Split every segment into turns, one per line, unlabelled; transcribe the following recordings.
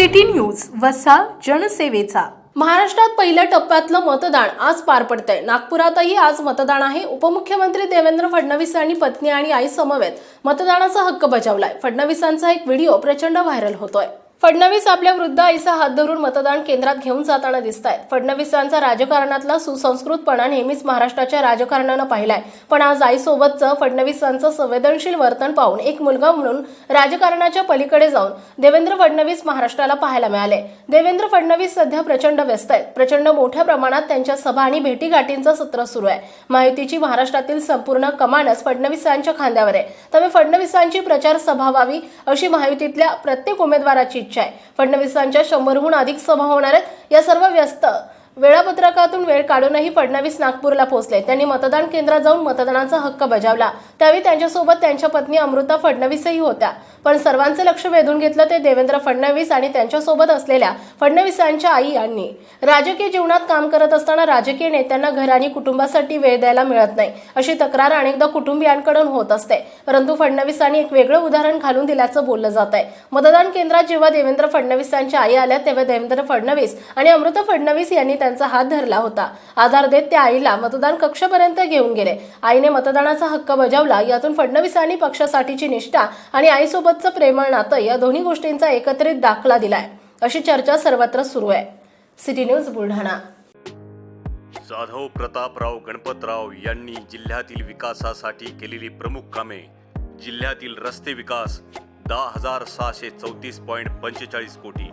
City news वसा जनसेवेचा. महाराष्ट्रात पहिल्या टप्प्यातलं मतदान आज पार पडतंय. नागपुरातही आज मतदान आहे. उपमुख्यमंत्री देवेंद्र फडणवीस यांनी पत्नी आणि आई समवेत मतदानाचा हक्क बजावलाय. फडणवीसांचा एक व्हिडिओ प्रचंड व्हायरल होतोय. फडणवीस आपल्या वृद्ध आईचा हात धरून मतदान केंद्रात घेऊन जाताना दिसत आहेत फडणवीसांचा राजकारणातला सुसंस्कृतपणा नेहमीच महाराष्ट्राच्या राजकारणानं पाहिलाय. पण आज आईसोबतचं फडणवीसांचं संवेदनशील वर्तन पाहून एक मुलगा म्हणून राजकारणाच्या पलीकडे जाऊन देवेंद्र फडणवीस महाराष्ट्राला पाहायला मिळाले. देवेंद्र फडणवीस सध्या प्रचंड व्यस्त आहेत. प्रचंड मोठ्या प्रमाणात त्यांच्या सभा आणि भेटीगाठींचं सत्र सुरू आहे. माहितीची महाराष्ट्रातील संपूर्ण कमानच फडणवीसांच्या खांद्यावर आहे. त्यामुळे फडणवीसांची प्रचार सभा व्हावी अशी महायुतीतल्या प्रत्येक उमेदवाराची इच्छा आहे. फडणवीसांच्या शंभरहून अधिक सभा होणार आहेत. या सर्व व्यस्त वेळापत्रकातून वेळ काढूनही फडणवीस नागपूरला पोहोचले. त्यांनी मतदान केंद्रात जाऊन मतदानाचा हक्क बजावला. त्यावेळी त्यांच्यासोबत त्यांच्या पत्नी अमृता फडणवीसही होत्या. पण सर्वांचं लक्ष वेधून घेतलं ते देवेंद्र फडणवीस आणि त्यांच्यासोबत असलेल्या फडणवीसांच्या आई यांनी. राजकीय जीवनात काम करत असताना राजकीय नेत्यांना घर आणि कुटुंबासाठी वेळ द्यायला मिळत नाही अशी तक्रार अनेकदा कुटुंबियांकडून होत असते. परंतु फडणवीसांनी एक वेगळं उदाहरण घालून दिल्याचं बोललं जात आहे. मतदान केंद्रात जेव्हा देवेंद्र फडणवीसांच्या आई आल्या तेव्हा देवेंद्र फडणवीस आणि अमृता फडणवीस यांनी त्यांचा हात धरला होता. आधार देत त्या आईला मतदान कक्षपर्यंत घेऊन गेले. आईने मतदानाचा हक्क बजावला. यातून फडणवीसांनी पक्षासाठीची निष्ठा आणि आईसोबतचं प्रेमळ नातं या दोन्ही गोष्टींचा एकत्रित दाखला दिलाय. अशी चर्चा सर्वत्र सुरू आहे. City News Buldhana.
Jadhav Prataprao Ganpatrao यांनी जिल्ह्यातील विकासासाठी केलेली प्रमुख कामे. जिल्ह्यातील रस्ते विकास दहा हजार सहाशे चौतीस पॉईंट पंचेचाळीस कोटी.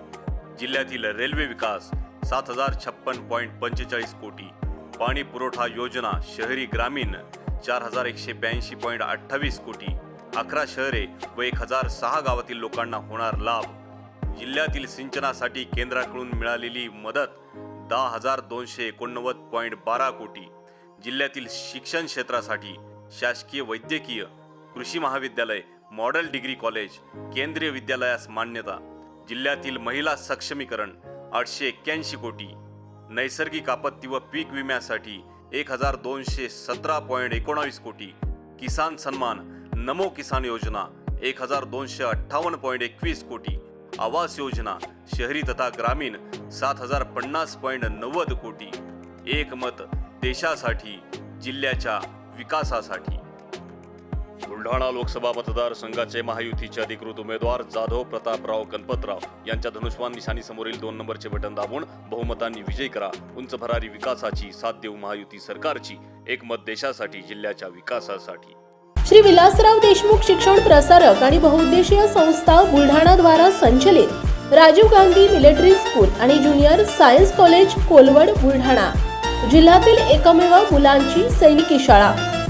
जिल्ह्यातील रेल्वे विकास सात हजार छप्पन पॉईंट पंचेचाळीस कोटी. पाणी पुरवठा योजना शहरी ग्रामीण चार हजार एकशे ब्याऐंशी पॉईंट अठ्ठावीस कोटी. अकरा शहरे व एक हजार सहा गावातील लोकांना होणार लाभ. जिल्ह्यातील सिंचनासाठी केंद्राकडून मिळालेली मदत दहा हजार दोनशे एकोणनव्वद पॉईंट बारा कोटी. जिल्ह्यातील शिक्षण क्षेत्रासाठी शासकीय वैद्यकीय कृषी महाविद्यालय मॉडेल डिग्री कॉलेज केंद्रीय विद्यालयास मान्यता. जिल्ह्यातील महिला सक्षमीकरण आठशे एक्क्याऐंशी कोटी. नैसर्गिक आपत्ती व पीक विम्यासाठी एक हजार दोनशे सतरा पॉईंट एकोणावीस कोटी. किसान सन्मान नमो किसान योजना एक हजार दोनशे अठ्ठावन्न पॉईंट एकवीस कोटी. आवास योजना शहरी तथा ग्रामीण सात हजार पन्नास पॉईंट नव्वद कोटी. एक मत देशासाठी जिल्ह्याच्या विकासासाठी. बुलढाणा लोकसभा मतदारसंघाचे महायुतीचे अधिकृत उमेदवार जाधव प्रतापराव गणपतराव यांच्या धनुष्वान निशाणीसमोरील दोन नंबरचे बटन दाबून बहुमतांनी विजय करा. उंच भरारी विकासाची साथ देऊ महायुती सरकारची. एक मत देशासाठी जिल्ह्याच्या विकासासाठी.
श्री विलासराव देशमुख शिक्षण प्रसारक आणि बहुउद्देशीय संस्था बुलढाणा द्वारा संचलित राजीव गांधी मिलिटरी स्कूल आणि junior science college Kolwad Buldhana. जिल्ह्यातील एकमेव मुलांची सैनिकी शाळा.